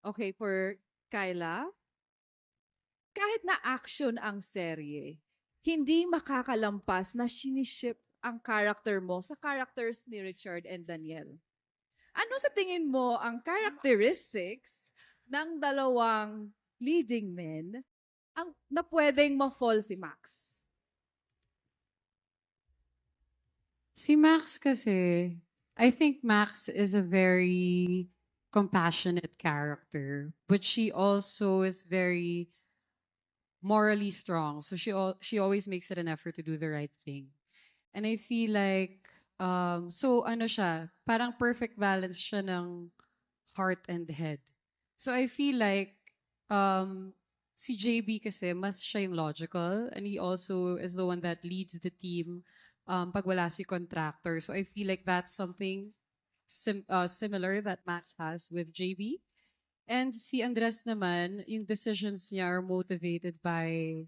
Okay, for Kyla, kahit na action ang serye, hindi makakalampas na siniship ang character mo sa characters ni Richard and Daniel. Ano sa tingin mo ang characteristics ng dalawang leading men ang na pwedeng ma-fall si Max? Si Max kasi, I think Max is a very compassionate character, but she also is very morally strong. So she she always makes it an effort to do the right thing. And I feel like um so ano siya, parang perfect balance siya ng heart and head. So I feel like um si JB kasi mas siya yung logical and he also is the one that leads the team um, pag wala si contractor. So I feel like that's something sim- uh, similar that Max has with JB. And si Andres naman, yung decisions niya are motivated by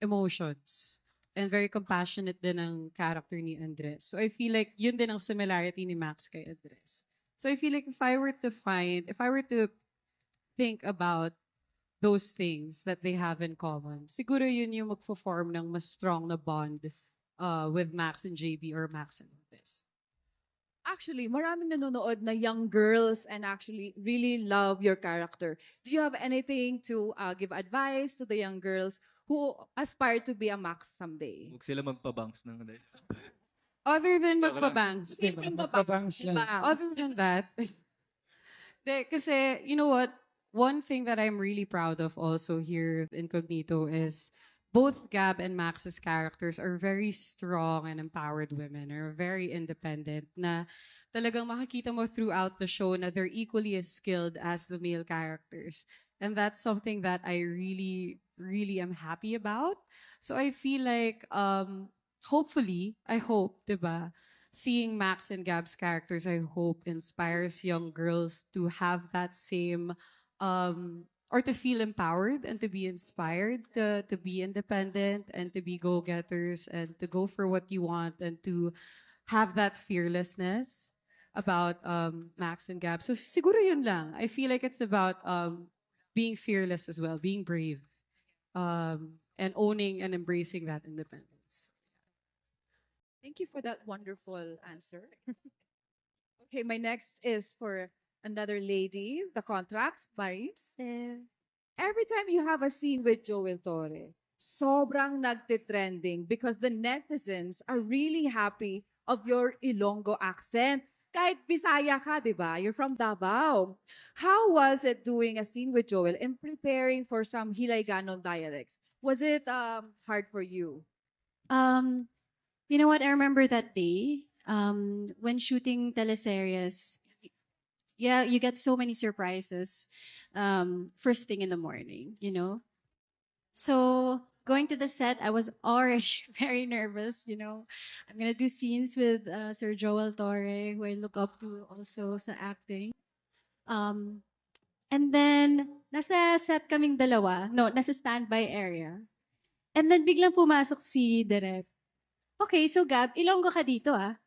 emotions. And very compassionate din ang character ni Andres. So I feel like yun din ang similarity ni Max kay Andres. So I feel like if I were to find, if I were to think about those things that they have in common, siguro yun yung magfo-form ng mas strong na bond uh, with Max and JB or Max and Andres. Actually, maraming nanonood na young girls and actually really love your character. Do you have anything to uh, give advice to the young girls who aspire to be a Max someday? Huwag sila magpabangs ng Other than Joke lang. magpabangs, di ba? Magpabangs lang. Other than that, de, kasi, you know what? One thing that I'm really proud of also here in Cognito is both Gab and Max's characters are very strong and empowered women, are very independent, na talagang makikita mo throughout the show na they're equally as skilled as the male characters. And that's something that I really, really am happy about. So I feel like, um, hopefully, I hope, diba, seeing Max and Gab's characters, I hope, inspires young girls to have that same, um, or to feel empowered and to be inspired to, to be independent and to be go-getters and to go for what you want and to have that fearlessness about um, Max and Gab. So siguro yun lang. I feel like it's about um, being fearless as well, being brave, um, and owning and embracing that independence. Thank you for that wonderful answer. okay, my next is for another lady, the contracts, Maris. Every time you have a scene with Joel Torre, sobrang nagtitrending because the netizens are really happy of your Ilonggo accent. Kahit Bisaya ka, di ba? You're from Davao. How was it doing a scene with Joel and preparing for some Hilayganon dialects? Was it um, hard for you? Um, you know what? I remember that day um, when shooting teleseries. Yeah, you get so many surprises um, first thing in the morning, you know? So going to the set, I was already very nervous, you know? I'm gonna do scenes with uh, Sir Joel Torre, who I look up to also sa acting. Um, and then, nasa set kaming dalawa. No, nasa standby area. And then biglang pumasok si Direk. Okay, so Gab, Ilonggo ka dito ah.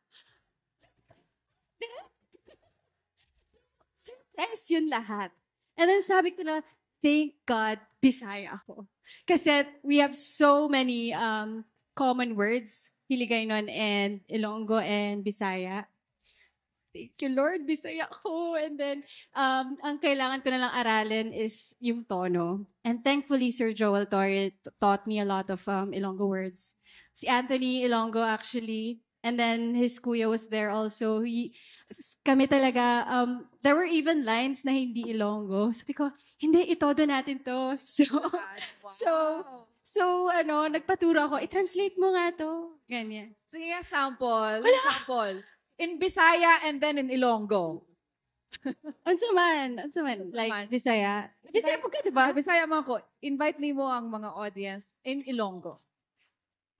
Surprise yun lahat. And then sabi ko na, thank God, Bisaya ako. Kasi we have so many um, common words, Hiligaynon and Ilonggo and Bisaya. Thank you, Lord, Bisaya ako. And then, um, ang kailangan ko na lang aralin is yung tono. And thankfully, Sir Joel Torre taught me a lot of um, Ilonggo words. Si Anthony Ilonggo actually, and then his kuya was there also. He, kami talaga, um, there were even lines na hindi Ilonggo. Sabi ko, hindi, itodo natin to. So, So- so ano, nagpaturo ako, i-translate mo nga to. Ganyan. Sige nga, sample. Sample. In Bisaya and then in Ilonggo. Unsa man, unsa man, like man. Bisaya. Bisaya po ka, di Diba? ba? Bisaya mo ako. Invite ni mo ang mga audience in Ilonggo.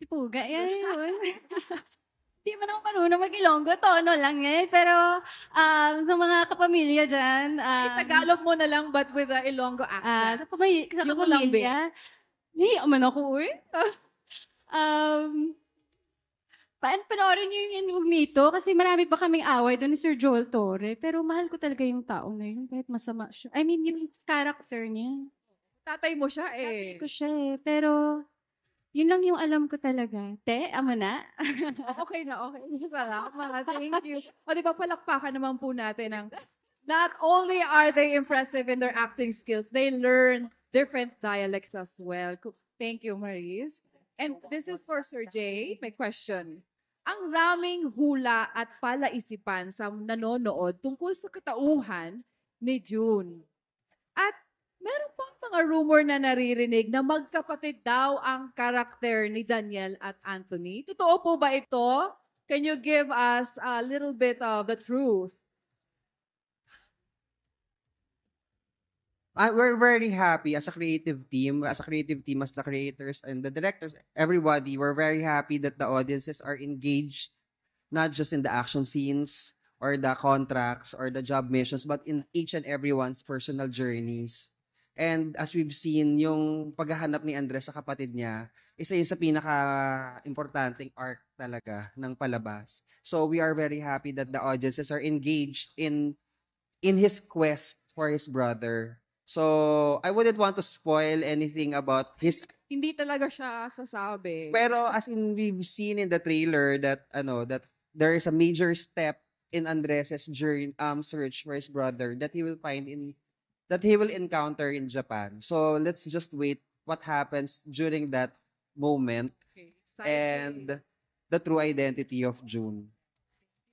Tipo, gaya yun. Di man ako marunong mag-Ilonggo, tono lang eh. Pero um, sa mga kapamilya dyan, um, Ay, Tagalog mo na lang but with a Ilonggo ah, accent. sa, pamilya, sa Yung kapamilya, hindi man ako eh. um, Paan panoorin niyo yung yung nito kasi marami pa kaming away doon ni Sir Joel Torre. Pero mahal ko talaga yung tao na yun kahit masama siya. I mean, yung character niya. Tatay mo siya Eh. eh. ko siya eh. Pero, yun lang yung alam ko talaga. Te, amo na. okay na, okay. Salamat. Thank you. O, di ba, palakpakan naman po natin ang not only are they impressive in their acting skills, they learn different dialects as well. Thank you, Maris. And this is for Sir Jay. May question. Ang raming hula at palaisipan sa nanonood tungkol sa katauhan ni June. Meron pang mga rumor na naririnig na magkapatid daw ang karakter ni Daniel at Anthony. Totoo po ba ito? Can you give us a little bit of the truth? I, we're very happy as a creative team, as a creative team, as the creators and the directors, everybody, we're very happy that the audiences are engaged, not just in the action scenes or the contracts or the job missions, but in each and everyone's personal journeys. And as we've seen, yung paghahanap ni Andres sa kapatid niya, isa yun sa pinaka-importanting arc talaga ng palabas. So we are very happy that the audiences are engaged in in his quest for his brother. So, I wouldn't want to spoil anything about his Hindi talaga siya sasabi. pero as in we've seen in the trailer that ano that there is a major step in Andres's journey um search for his brother that he will find in that he will encounter in Japan. So, let's just wait what happens during that moment Okay, and the true identity of June.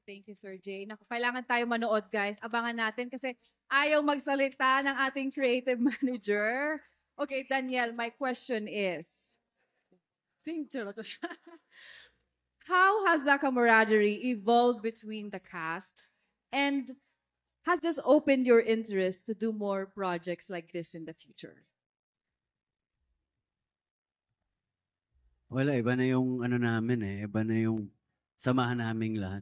Thank you, Sir Jay. Naku, kailangan tayo manood, guys. Abangan natin kasi ayaw magsalita ng ating creative manager. Okay, Daniel, my question is. How has the camaraderie evolved between the cast? And has this opened your interest to do more projects like this in the future? Wala, iba na yung ano namin eh. Iba na yung samahan naming lahat.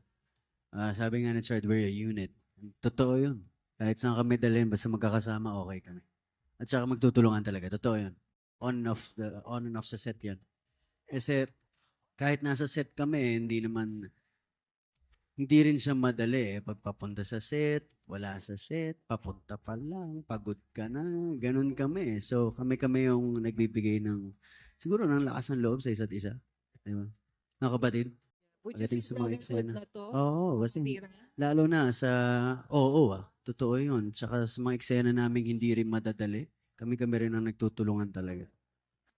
Ah, sabi nga ni Chard, we're a unit. Totoo yun. Kahit saan kami dalhin, basta magkakasama, okay kami. At saka magtutulungan talaga. Totoo yun. On and off, the, on and off sa set yan. Kasi kahit nasa set kami, hindi naman, hindi rin siya madali eh. Pagpapunta sa set, wala sa set, papunta pa lang, pagod ka na, ganun kami. So kami-kami yung nagbibigay ng, siguro ng lakas ng loob sa isa't isa. Di ba? Mga kapatid. Pagdating sa mga eksena. na to? Oo, kasi lalo na sa, oo ah, totoo yun. Tsaka sa mga eksena namin hindi rin madadali. Kami-kami rin ang nagtutulungan talaga.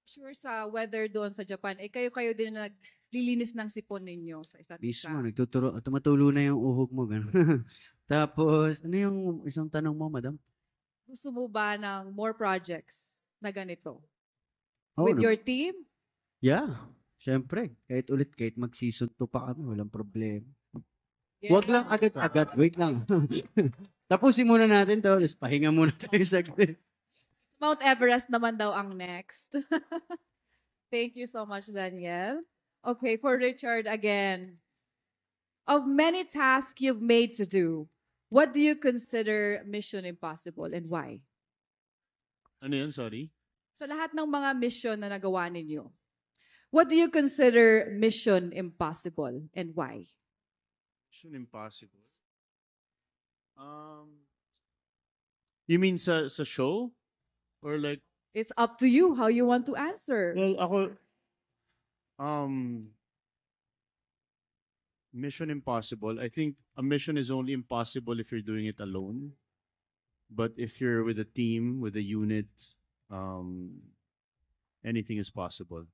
Sure sa weather doon sa Japan, eh kayo-kayo din na naglilinis ng sipon ninyo sa isa't isa. Mismo, nagtuturo, tumatulo na yung uhog mo. Ganun. Tapos, ano yung isang tanong mo, madam? Gusto mo ba ng more projects na ganito? Oo, With no? your team? Yeah, syempre. Kahit ulit, kahit mag-season 2 pa kami, walang problema. Huwag lang agad-agad, wait lang. Tapusin muna natin to, just pahinga muna tayo saglit. Mount Everest naman daw ang next. Thank you so much, Daniel. Okay, for Richard again. Of many tasks you've made to do, what do you consider mission impossible and why? Ano yun? Sorry? Sa lahat ng mga mission na nagawa ninyo, what do you consider mission impossible and why? Mission Impossible. Um, you mean sa sa show? Or like, It's up to you how you want to answer. well, ako, um, Mission Impossible, I think a mission is only impossible if you're doing it alone. But if you're with a team, with a unit, um, anything is possible.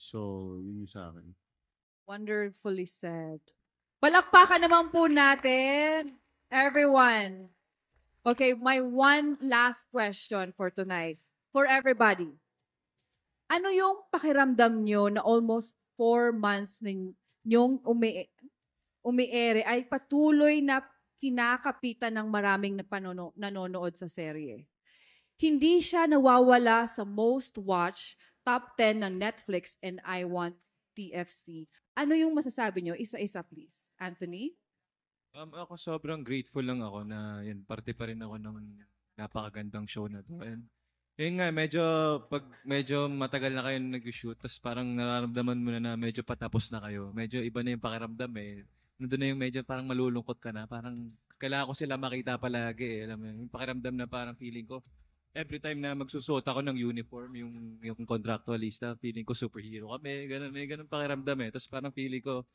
So, yun yung sa akin. Wonderfully said. Palakpakan naman po natin, everyone. Okay, my one last question for tonight. For everybody. Ano yung pakiramdam nyo na almost four months ninyong umi umiere ay patuloy na kinakapitan ng maraming napanono- nanonood sa serye? Hindi siya nawawala sa most watched top 10 ng Netflix and I Want TFC. Ano yung masasabi nyo? Isa-isa please. Anthony? Um, ako sobrang grateful lang ako na yun, parte pa rin ako ng napakagandang show na to. And Yun nga, medyo, pag medyo matagal na kayo nag-shoot, tapos parang nararamdaman mo na na medyo patapos na kayo. Medyo iba na yung pakiramdam eh. Nandun na yung medyo parang malulungkot ka na. Parang kailangan ko sila makita palagi eh. Alam mo, yun, yung pakiramdam na parang feeling ko, every time na magsusuot ako ng uniform, yung, yung contractualista, feeling ko superhero kami. Ganun, may ganun pakiramdam eh. Tapos parang feeling ko,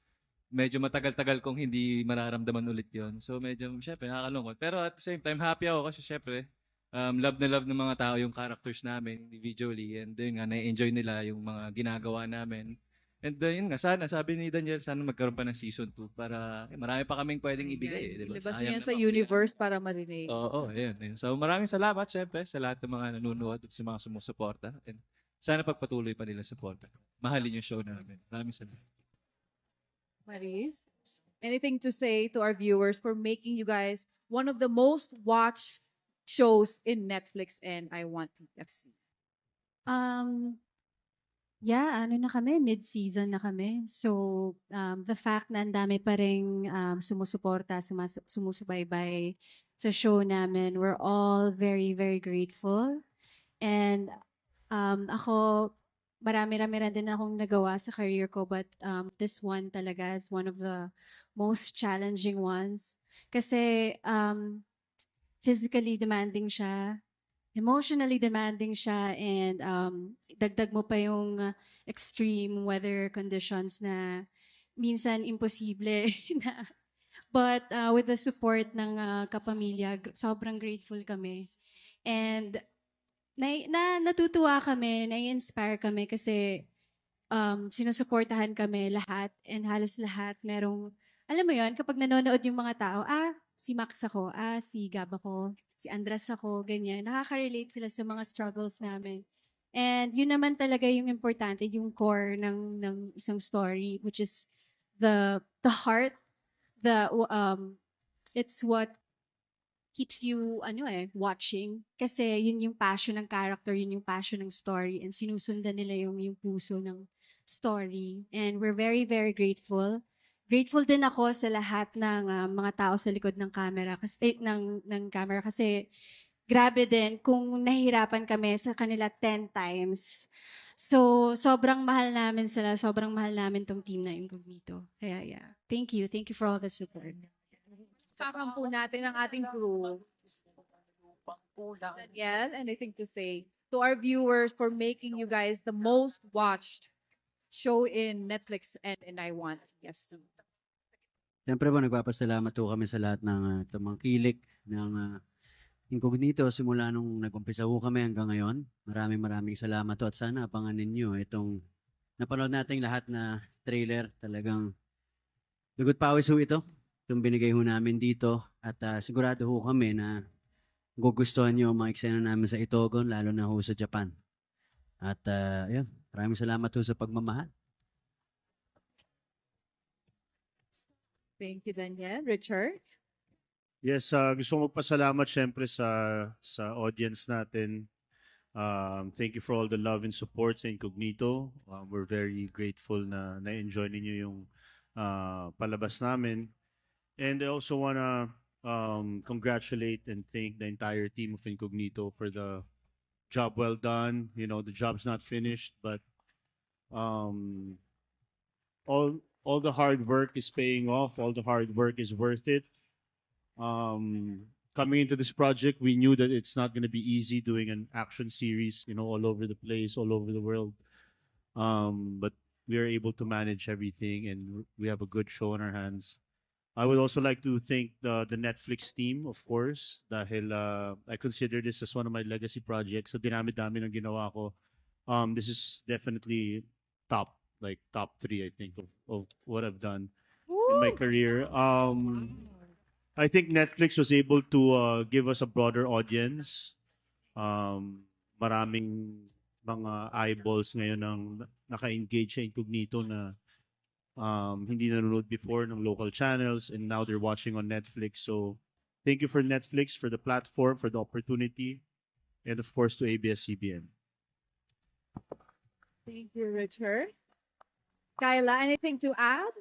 medyo matagal-tagal kong hindi mararamdaman ulit yon So medyo, syempre, nakakalungkot. Pero at the same time, happy ako kasi syempre, um, love na love ng mga tao yung characters namin individually. And yun nga, na-enjoy nila yung mga ginagawa namin. And uh, yun nga, sana, sabi ni Daniel, sana magkaroon pa ng season 2 para eh, marami pa kaming pwedeng ibigay. Eh, diba? Ilabas yan sa universe para marinig. Oo, oh, ayun, ayun. So maraming salamat syempre sa lahat ng mga nanonood at sa mga sumusuporta. And sana pagpatuloy pa nila suporta. Mahalin yung show namin. Maraming salamat. Maris, anything to say to our viewers for making you guys one of the most watched shows in Netflix and I Want TFC? Um, yeah, ano na kami, mid-season na kami. So, um, the fact na ang dami pa rin um, sumusuporta, sumas- sumusubaybay sa show namin, we're all very, very grateful. And um, ako, marami-rami rin din akong nagawa sa career ko, but um, this one talaga is one of the most challenging ones. Kasi um, physically demanding siya, emotionally demanding siya, and um, dagdag mo pa yung extreme weather conditions na minsan imposible na. But uh, with the support ng uh, kapamilya, sobrang grateful kami. And na, na natutuwa kami, na-inspire kami kasi um, sinusuportahan kami lahat and halos lahat merong, alam mo yon kapag nanonood yung mga tao, ah, si Max ako, ah, si Gab ako, si Andras ako, ganyan. Nakaka-relate sila sa mga struggles namin. And yun naman talaga yung importante, yung core ng, ng isang story, which is the the heart, the um, it's what keeps you ano eh watching kasi yun yung passion ng character yun yung passion ng story and sinusundan nila yung yung puso ng story and we're very very grateful grateful din ako sa lahat ng ah, mga tao sa likod ng camera kasi eh, ng ng camera kasi grabe din kung nahihirapan kami sa kanila 10 times. So sobrang mahal namin sila sobrang mahal namin tong team na Incognito. Kaya yeah. Thank you. Thank you for all the support. Sakang po natin ang ating crew. Danielle, anything to say to our viewers for making you guys the most watched show in Netflix and, and I Want? TFC? Siyempre po, nagpapasalamat po kami sa lahat ng uh, tumangkilik ng uh, Incognito simula nung nag-umpisa po kami hanggang ngayon. Maraming maraming salamat po at sana abanganin nyo itong napanood nating lahat na trailer. Talagang lugot pawis ho ito. Itong binigay ho namin dito at uh, sigurado ho kami na gugustuhan nyo mga eksena namin sa Itogon, lalo na ho sa Japan. At uh, yun, maraming salamat ho sa pagmamahal. Thank you, Danielle. Richard? Yes, uh, gusto magpasalamat syempre sa sa audience natin. Um, thank you for all the love and support sa Incognito. Um, we're very grateful na na-enjoy ninyo yung uh, palabas namin. And I also want to um, congratulate and thank the entire team of Incognito for the job well done. You know, the job's not finished, but um, all all the hard work is paying off. All the hard work is worth it. Um, coming into this project, we knew that it's not going to be easy doing an action series, you know, all over the place, all over the world. Um, but we are able to manage everything, and we have a good show in our hands. I would also like to thank the the Netflix team, of course, dahil uh, I consider this as one of my legacy projects. Sa dinami-dami ng ginawa ko, um, this is definitely top, like top three, I think, of, of what I've done in my career. Um, I think Netflix was able to uh, give us a broader audience. Um, maraming mga eyeballs ngayon ang naka-engage sa Incognito na um, hindi nanonood before ng local channels and now they're watching on Netflix. So thank you for Netflix, for the platform, for the opportunity, and of course to ABS-CBN. Thank you, Richard. Kyla, anything to add?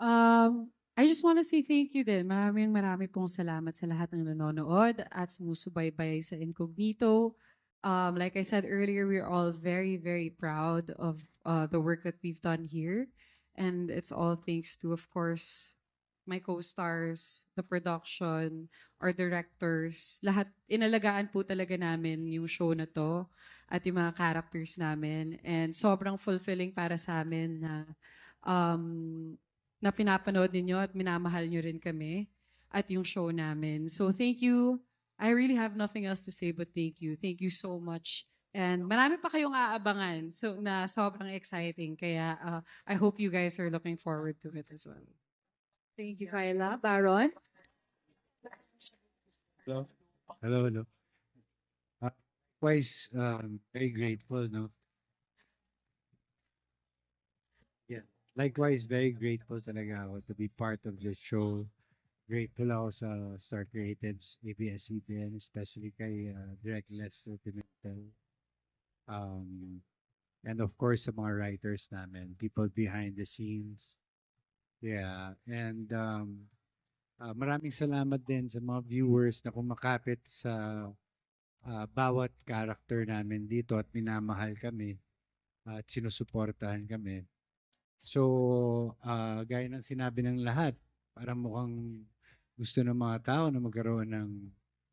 Um, I just want to say thank you din. Maraming marami pong salamat sa lahat ng nanonood at sumusubaybay sa Incognito. Um, like I said earlier, we're all very, very proud of uh, the work that we've done here. And it's all thanks to, of course, my co-stars, the production, our directors, lahat, inalagaan po talaga namin yung show na to at yung mga characters namin. And sobrang fulfilling para sa amin na, um, na pinapanood ninyo at minamahal nyo rin kami at yung show namin. So thank you. I really have nothing else to say but thank you. Thank you so much. And marami pa kayong aabangan so na sobrang exciting. Kaya uh, I hope you guys are looking forward to it as well. Thank you, Kyla. Baron? Hello, hello. Uh, Likewise, um, very grateful, no? Yeah, likewise, very grateful talaga ako to be part of this show. Grateful ako sa Star Creatives, ABS-CBN, especially kay uh, Direct Lester Pimentel. Um, and of course, sa mga writers namin, people behind the scenes. Yeah, and um, Ah, maraming salamat din sa mga viewers na kumakapit sa ah, bawat character namin dito at minamahal kami at sinusuportahan kami. So, ah, gaya ng sinabi ng lahat, parang mukhang gusto ng mga tao na magkaroon ng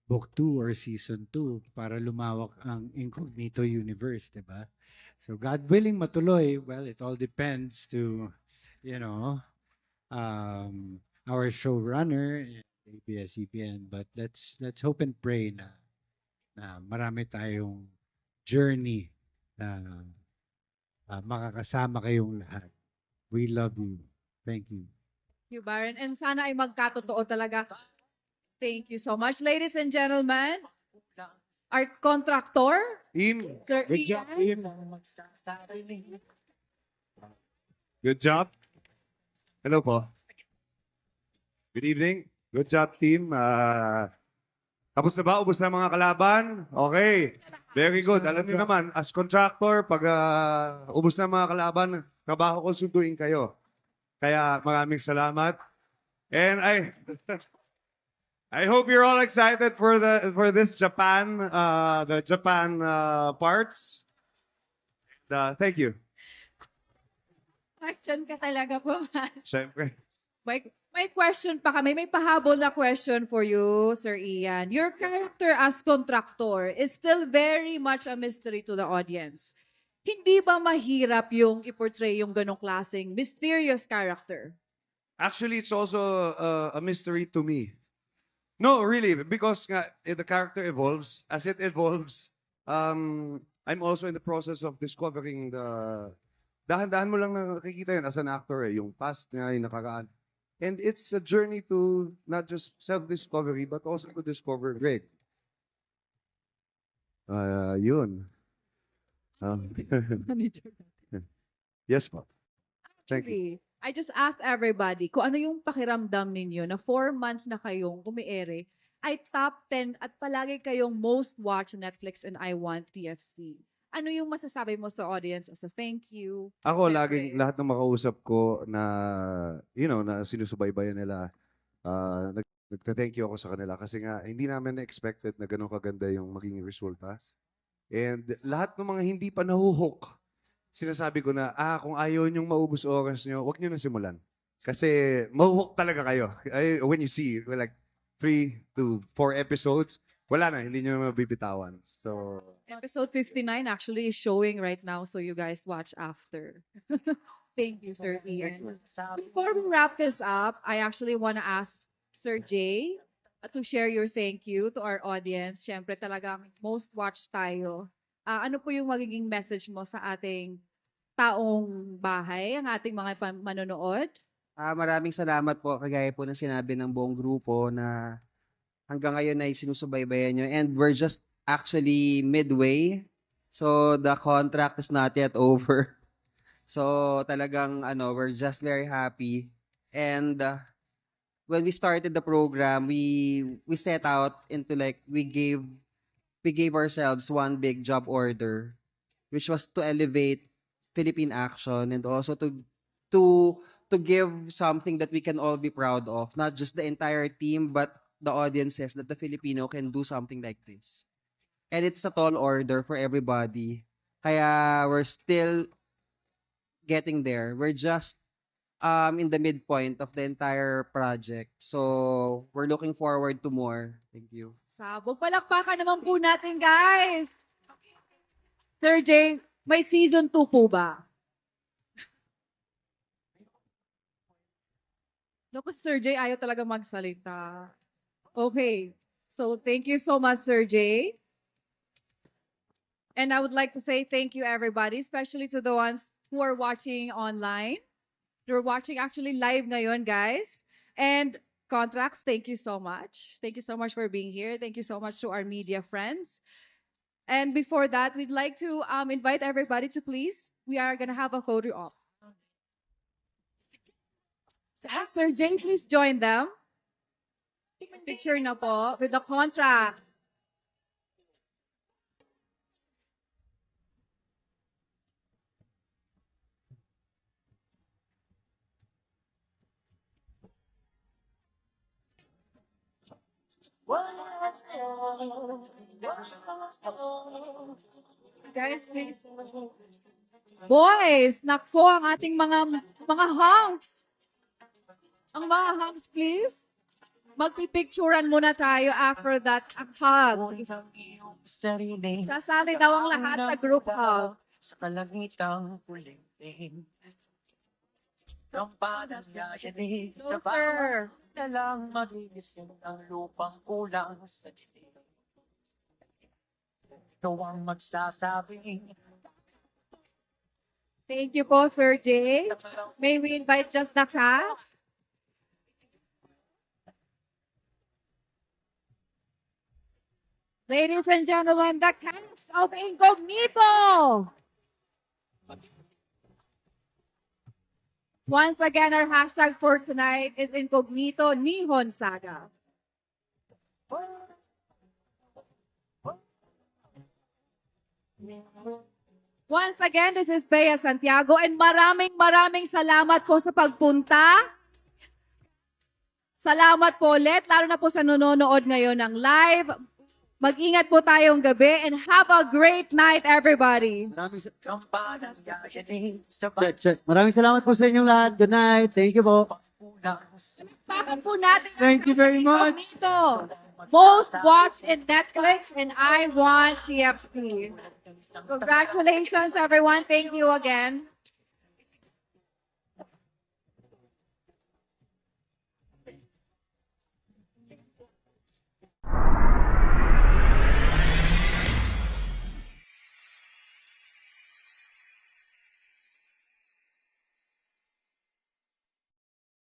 book 2 or season 2 para lumawak ang incognito universe, di ba? So, God willing matuloy, well, it all depends to, you know, um, our showrunner, ABS-CBN. But let's let's hope and pray na, na marami tayong journey na ah, makakasama kayong lahat. We love you. Thank you. Thank you, Baron. And sana ay magkatotoo talaga. Thank you so much. Ladies and gentlemen, our contractor, Team, Sir good job, Ian. team. Good job. Hello po. Good evening. Good job, team. Ah, tapos na ba? Ubus na mga kalaban? Okay. Very good. Alam niyo naman, as contractor, pag ah, ubus na mga kalaban, kabaho ko sunduin kayo. Kaya maraming salamat. And I I hope you're all excited for the for this Japan uh the Japan uh, parts. Uh, thank you. Question ka talaga po, Mas. Siyempre. May, may question pa kami. May pahabol na question for you, Sir Ian. Your character as contractor is still very much a mystery to the audience. Hindi ba mahirap yung i-portray yung ganong klaseng mysterious character? Actually, it's also uh, a mystery to me. No, really, because nga, eh, the character evolves. As it evolves, um, I'm also in the process of discovering the... Dahan-dahan mo lang nakikita yun as an actor, eh, yung past niya, yung nakaraan. And it's a journey to not just self-discovery, but also to discover Greg. Uh, yun. Um, yes, po. Thank you. Actually, I just asked everybody kung ano yung pakiramdam ninyo na four months na kayong kumiere ay top 10 at palagi kayong most watched Netflix and I Want TFC. Ano yung masasabi mo sa audience as a thank you? Ako, Siyempre. laging lahat ng makausap ko na, you know, na sinusubaybayan nila, uh, nag, nagta-thank you ako sa kanila kasi nga, hindi namin na-expected na ganun kaganda yung maging resulta. And lahat ng mga hindi pa nahuhook, sinasabi ko na, ah, kung ayaw niyong maubos oras niyo, wag niyo na simulan. Kasi mahuhook talaga kayo. Ay, when you see, like, three to four episodes, wala na, hindi niyo na mabibitawan. So, Episode 59 actually is showing right now, so you guys watch after. Thank you, Sir Ian. Before we wrap this up, I actually want to ask Sir Jay uh, to share your thank you to our audience. Siyempre talagang most watched tayo. Ah, ano po yung magiging message mo sa ating taong bahay, ang ating mga manonood? Ah, maraming salamat po kagaya po ng sinabi ng buong grupo na hanggang ngayon ay sinusubaybayan nyo and we're just actually midway. So the contract is not yet over. So talagang ano, we're just very happy. And uh, when we started the program, we we set out into like we gave we gave ourselves one big job order which was to elevate Philippine action and also to to to give something that we can all be proud of, not just the entire team, but the audiences that the Filipino can do something like this. And it's a tall order for everybody. Kaya we're still getting there. We're just um in the midpoint of the entire project. So we're looking forward to more. Thank you. Sabog. Palakpakan naman po natin, guys. Sir Jay, may season 2 po ba? Naku, Sir Jay, ayaw talaga magsalita. Okay. So, thank you so much, Sir Jay. And I would like to say thank you, everybody, especially to the ones who are watching online. You're watching actually live ngayon, guys. And Contracts, thank you so much. Thank you so much for being here. Thank you so much to our media friends. And before that, we'd like to um, invite everybody to please, we are going to have a photo op. Sir Jane, please join them. Picture na po with the contracts. Guys, please. Boys, nakpo ang ating mga mga hunks. Ang mga hunks, please. Magpipicturean muna tayo after that hug. Sasali daw ang lahat sa group hug. sa kalagitang pulitin. Kampanan yayanig No, sa sir. bawat na lang magigising ang lupang kulang sa dilim. Ikaw ang magsasabing Thank you po, Sir Jay. May we invite just the cast? Ladies and gentlemen, the cast of Incognito! Once again, our hashtag for tonight is Incognito Nihon Saga. Once again, this is Bea Santiago and maraming maraming salamat po sa pagpunta. Salamat po ulit, lalo na po sa nanonood ngayon ng live. Mag-ingat po tayong gabi and have a great night, everybody. Maraming, sa- check, check. Maraming salamat po sa inyong lahat. Good night. Thank you po. Bakit po natin ang Thank you very much. Incognito. Most watched in Netflix and I want TFC. Congratulations, everyone. Thank you again.